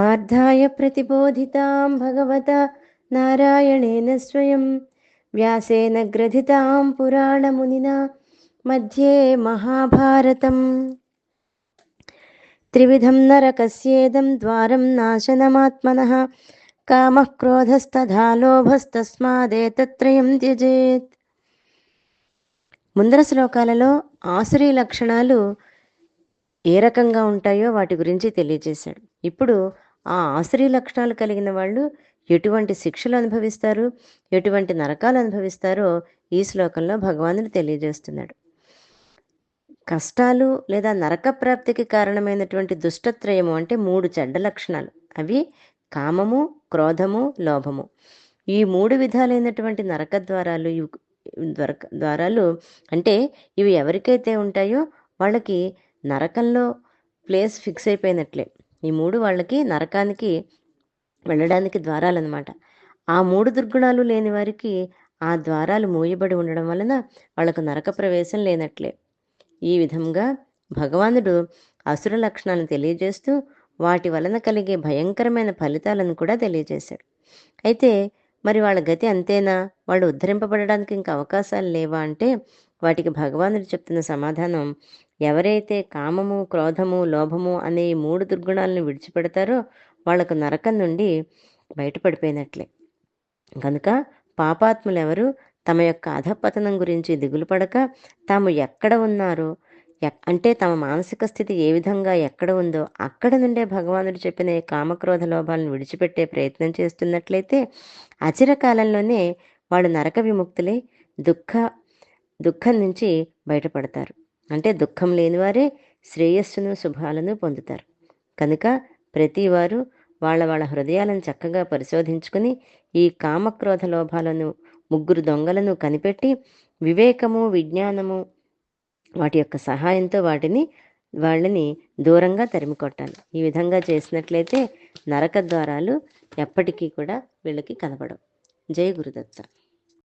పార్థాయ ప్రతిబోధితాం భగవత నారాయణేన స్వయం. వ్యాసేన గ్రథితాం పురాణమునినా మధ్యే మహాభారతం. త్రివిధం నరకస్యేదం ద్వారం నాశనమాత్మన. కామః క్రోధస్తథా లోభస్తస్మాదేతత్రయం త్యజేత్. ముందర శ్లోకాలలో ఆసురీ లక్షణాలు ఏ రకంగా ఉంటాయో వాటి గురించి తెలియజేశాడు. ఇప్పుడు ఆ ఆసురీ లక్షణాలు కలిగిన వాళ్ళు ఎటువంటి శిక్షలు అనుభవిస్తారు? ఎటువంటి నరకాలు అనుభవిస్తారో ఈ శ్లోకంలో భగవానుడు తెలియజేస్తున్నాడు. కష్టాలు లేదా నరక ప్రాప్తికి కారణమైనటువంటి దుష్టత్రయము అంటే మూడు చెడ్డ లక్షణాలు. అవి కామము క్రోధము లోభము. ఈ మూడు విధాలైనటువంటి నరక ద్వారాలు ద్వారక ద్వారాలు అంటే ఇవి ఎవరికైతే ఉంటాయో వాళ్ళకి నరకంలో ప్లేస్ ఫిక్స్ అయిపోయినట్లే. ఈ మూడు వాళ్ళకి నరకానికి వెళ్ళడానికి ద్వారాలన్నమాట. ఆ మూడు దుర్గుణాలు లేని వారికి ఆ ద్వారాలు మూయబడి ఉండడం వలన వాళ్ళకు నరక ప్రవేశం లేనట్లే. ఈ విధంగా భగవానుడు అసుర లక్షణాలను తెలియజేస్తూ వాటి వలన కలిగే భయంకరమైన ఫలితాలను కూడా తెలియజేశాడు. అయితే మరి వాళ్ళ గతి అంతేనా? వాళ్ళు ఉద్ధరింపబడడానికి ఇంకా అవకాశాలు లేవా అంటే వాటికి భగవానుడు చెప్తున్న సమాధానం ఎవరైతే కామము క్రోధము లోభము అనే ఈ మూడు దుర్గుణాలను విడిచిపెడతారో వాళ్ళకు నరకం నుండి బయటపడిపోయినట్లే. కనుక పాపాత్ములు ఎవరు తమ యొక్క అధపతనం గురించి దిగులు పడక తాము ఎక్కడ ఉన్నారో ఎక్- అంటే తమ మానసిక స్థితి ఏ విధంగా ఎక్కడ ఉందో అక్కడ నుండే భగవానుడు చెప్పిన కామక్రోధ లోభాలను విడిచిపెట్టే ప్రయత్నం చేస్తున్నట్లయితే అచిరకాలంలోనే వాళ్ళు నరక విముక్తులై దుఃఖ దుఃఖం నుంచి బయటపడతారు. అంటే దుఃఖం లేనివారే శ్రేయస్సును శుభాలను పొందుతారు. కనుక ప్రతివారు వాళ్ళ వాళ్ళ హృదయాలను చక్కగా పరిశోధించుకుని ఈ కామక్రోధ లోభాలను ముగ్గురు దొంగలను కనిపెట్టి వివేకము విజ్ఞానము వాటి యొక్క సహాయంతో వాటిని వాళ్ళని దూరంగా తరిమి కొట్టాలి ఈ విధంగా చేసినట్లయితే నరక ద్వారాలు ఎప్పటికీ కూడా వీళ్ళకి కనబడవు. జై గురుదత్త.